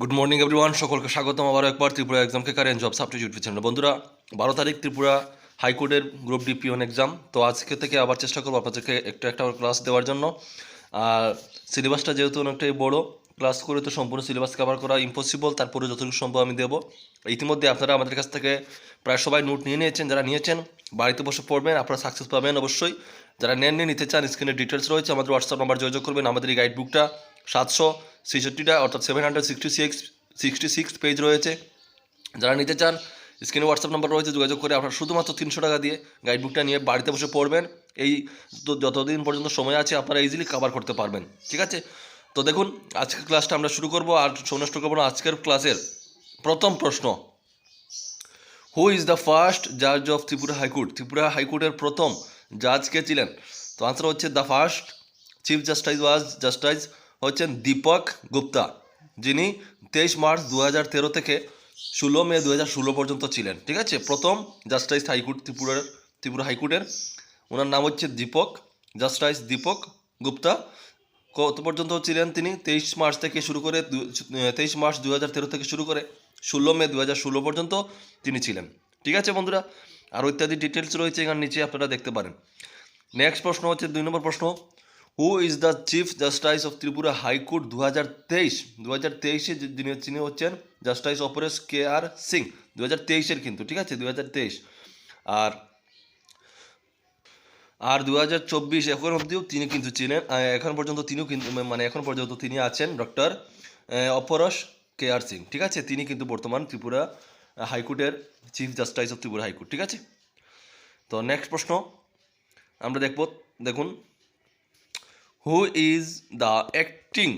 Good morning everyone সকলকে স্বাগতম আবার একবার ত্রিপুরা এক্সামকে কারেন্ট জব সাবস্টিটিউট চ্যানেল বন্ধুরা, বারো তারিখ ত্রিপুরা হাইকোর্টের গ্রুপ ডি পিওন এক্সাম তো আজকে থেকে আবার চেষ্টা করব আপনাদেরকে একটু একটা ক্লাস দেওয়ার জন্য। আর সিলেবাসটা যেহেতু অনেকটাই বড় ক্লাস করে তো সম্পূর্ণ সিলেবাস কভার করা ইম্পসিবল তারপরে যতটুকু সম্ভব আমি দেবো। ইতিমধ্যে আপনারা আমাদের কাছ থেকে প্রায় সবাই নোট নিয়ে নিয়েছেন, যারা নিয়েছেন, বাড়িতে বসে পড়বেন, আপনারা সাকসেস পাবেন অবশ্যই। যারা নেন নিয়ে নিতে চান স্ক্রিনে ডিটেলস রয়েছে, আমাদের হোয়াটসঅ্যাপ নাম্বার যোগাযোগ করবেন, আমাদের এই গাইড বুকটা সাতশো ছেষট্টিটা, অর্থাৎ seven hundred sixty six sixty six page রয়েছে। যারা নিতে চান স্ক্রিনে হোয়াটসঅ্যাপ নাম্বার রয়েছে, যোগাযোগ করে আপনারা শুধুমাত্র তিনশো টাকা দিয়ে গাইড বুকটা নিয়ে বাড়িতে বসে পড়বেন। এই যতদিন পর্যন্ত সময় আছে, আপনারা ইজিলি কভার করতে পারবেন। ঠিক আছে? তো দেখুন, আজকের ক্লাসটা আমরা শুরু করব। আর সৌনষ্ট করব আজকের ক্লাসের প্রথম প্রশ্ন। হু ইজ দ্য ফার্স্ট জাজ of Tripura high court Tripura হাইকোর্টের প্রথম জাজ কে ছিলেন? তো আনসার হচ্ছে the first chief justice was justice হচ্ছেন দীপক গুপ্তা, যিনি তেইশ মার্চ দু হাজার তেরো থেকে ষোলো মে দু হাজার ষোলো পর্যন্ত ছিলেন, ঠিক আছে? প্রথম জাস্টিস হাইকোর্ট ত্রিপুরার, ত্রিপুরা হাইকোর্টের। ওনার নাম হচ্ছে দীপক জাস্টিস দীপক গুপ্তা। কত পর্যন্ত ছিলেন তিনি? তেইশ মার্চ থেকে শুরু করে তেইশ মার্চ দু হাজার তেরো থেকে শুরু করে ষোলো মে দু হাজার ষোলো পর্যন্ত তিনি ছিলেন, ঠিক আছে বন্ধুরা? আরও ইত্যাদি ডিটেলস রয়েছে এখানে নিচে আপনারা দেখতে পারেন। নেক্সট প্রশ্ন হচ্ছে, দুই নম্বর প্রশ্ন who is the chief justice of Tripura high court দু হাজার তেইশ? দু হাজার তেইশে যিনি যিনি হচ্ছেন justice Aparesh K R Singh দু হাজার তেইশের কিন্তু ঠিক আছে? দু হাজার তেইশ। আর আর দু হাজার চব্বিশ এখন অবধিও তিনি কিন্তু আহ, এখন পর্যন্ত তিনিও কিন্তু মানে এখন পর্যন্ত তিনি আছেন ডক্টর অপরশ কে আর সিং ঠিক আছে? তিনি কিন্তু বর্তমান ত্রিপুরা হাইকোর্টের chief justice of Tripura high court ঠিক আছে? তো নেক্সট প্রশ্ন আমরা দেখব দেখুন। Who is the acting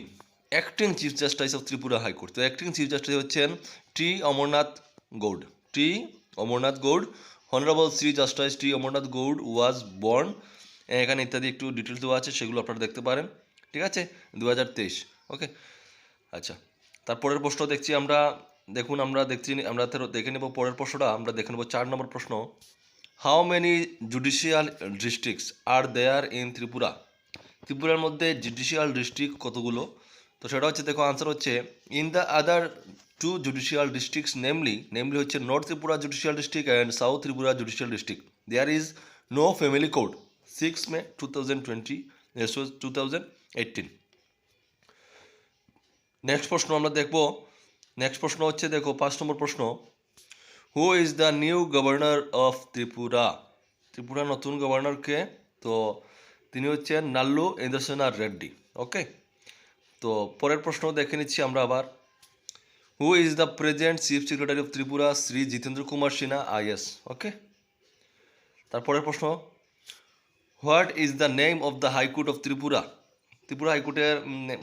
acting chief justice of Tripura high court তো অ্যাক্টিং চিফ জাস্টিস হচ্ছেন T Amarnath Goud T Amarnath Goud honourable Shri justice T Amarnath Goud was born এখানে ইত্যাদি একটু ডিটেলস দেওয়া আছে, সেগুলো আপনারা দেখতে পারেন। ঠিক আছে? দু হাজার তেইশ। ওকে আচ্ছা। তারপরের প্রশ্ন দেখছি আমরা। দেখুন, আমরা দেখছি, আমরা দেখে নেব পরের প্রশ্নটা। আমরা দেখে নেব চার নম্বর প্রশ্ন। How many judicial districts are there in Tripura ত্রিপুরার মধ্যে জুডিশিয়াল ডিস্ট্রিক্ট কতগুলো? তো সেটা হচ্ছে, দেখো আনসার হচ্ছে in the other two judicial districts namely namely হচ্ছে north Tripura judicial district and south Tripura judicial district there is no family code six May two thousand twenty two thousand next প্রশ্ন আমরা দেখব next প্রশ্ন হচ্ছে, দেখো পাঁচ নম্বর প্রশ্ন who is the new governor of Tripura Tripura নতুন গভর্নরকে তো তিনি হচ্ছেন নাল্লু ইন্দ্রসেনার রেড্ডি, ওকে? তো পরের প্রশ্ন দেখে নিচ্ছি আমরা আবার। Who is the present chief secretary of Tripura Shri Jitendra Kumar Sinha IS okay? তারপরের প্রশ্ন, what is the name of the high court of Tripura? Tripura হাইকোর্টের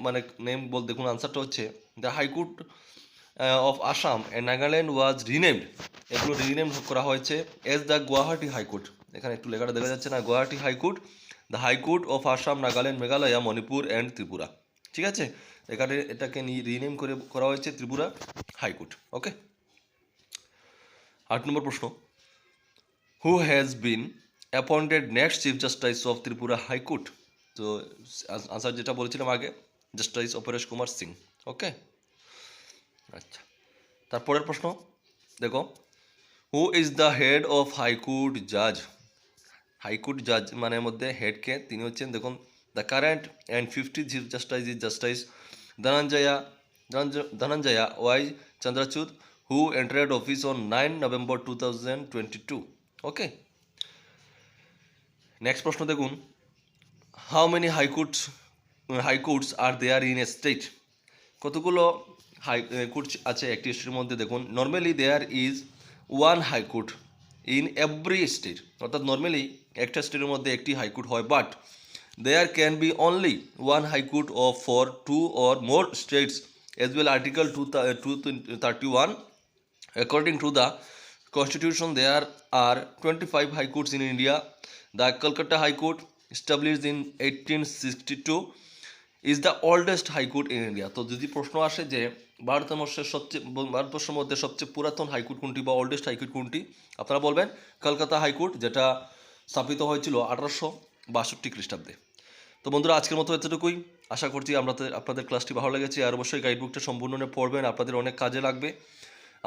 মানে নেম বল, দেখুন আনসারটা হচ্ছে, the high court of Assam and Nagaland was renamed. এগুলো rename করা হয়েছে এজ দ্য গুয়াহাটি হাইকোর্ট। এখানে একটু লেখাটা দেখা যাচ্ছে না, Guwahati high court. The high court of Assam Nagaland Meghalaya Manipur and Tripura ঠিক আছে? এখানে এটাকে নিয়ে রিনেম করে করা হয়েছে ত্রিপুরা হাইকোর্ট ওকে আট নম্বর প্রশ্ন। হু has been appointed next chief justice of Tripura high court তো আনসার যেটা বলেছিলাম আগে জাস্টিস অপরেশ কুমার সিং ওকে আচ্ছা তারপরের প্রশ্ন। দেখো হু is the head of high court জাজ হাইকোর্ট জাজ মানে মধ্যে হেডকে, তিনি হচ্ছেন, দেখুন the current and fifty chief justice is justice Dhananjaya Dhananjaya Y Chandrachud who এন্টারেড office on nine November two thousand twenty two okay next প্রশ্ন দেখুন। How many high courts high courts are there in a state কতগুলো high court আছে একটি স্টেটের মধ্যে? দেখুন normally there is one high court in every state অর্থাৎ normally একটা স্টেটের মধ্যে একটি হাইকোর্ট হয় but there can be only one high court of for two or more states as well article two two thirty one According to the Constitution, there are 25 high courts in India. The Calcutta High Court, established in 1862, is the oldest high court in India তো যদি প্রশ্ন আসে যে ভারতবর্ষের সবচেয়ে ভারতবর্ষের মধ্যে সবচেয়ে পুরাতন হাইকোর্ট কোনটি বা ওল্ডেস্ট হাইকোর্ট কোনটি, আপনারা বলবেন কলকাতা হাইকোর্ট যেটা স্থাপিত হয়েছিল আঠারোশো বাষট্টি খ্রিস্টাব্দে। তো বন্ধুরা, আজকের মতো এতটুকুই। আশা করছি আমরা আপনাদের ক্লাসটি ভালো লেগেছে। আর অবশ্যই গাইডবুকটা সম্পূর্ণ পড়বেন। আপনাদের অনেক কাজে লাগবে।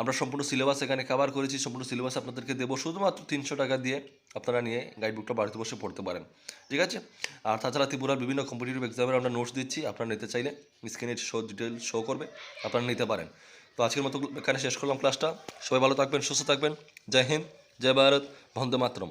আমরা সম্পূর্ণ সিলেবাস এখানে কভার করেছি, সম্পূর্ণ সিলেবাস আপনাদেরকে দেবো। শুধুমাত্র তিনশো টাকা দিয়ে আপনারা নিয়ে গাইডবুকটা বাড়িতে বসে পড়তে পারেন। ঠিক আছে? আর তাছাড়া ত্রিপুরার বিভিন্ন কম্পিটিটিভ এক্সামের আমরা নোটস দিচ্ছি। আপনারা নিতে চাইলে স্ক্রিনে শো ডিটেল শো করবে, আপনারা নিতে পারেন। তো আজকের মতো এখানে শেষ করলাম ক্লাসটা সবাই ভালো থাকবেন, সুস্থ থাকবেন। জয় হিন্দ, জয় ভারত, বন্দে মাতরম।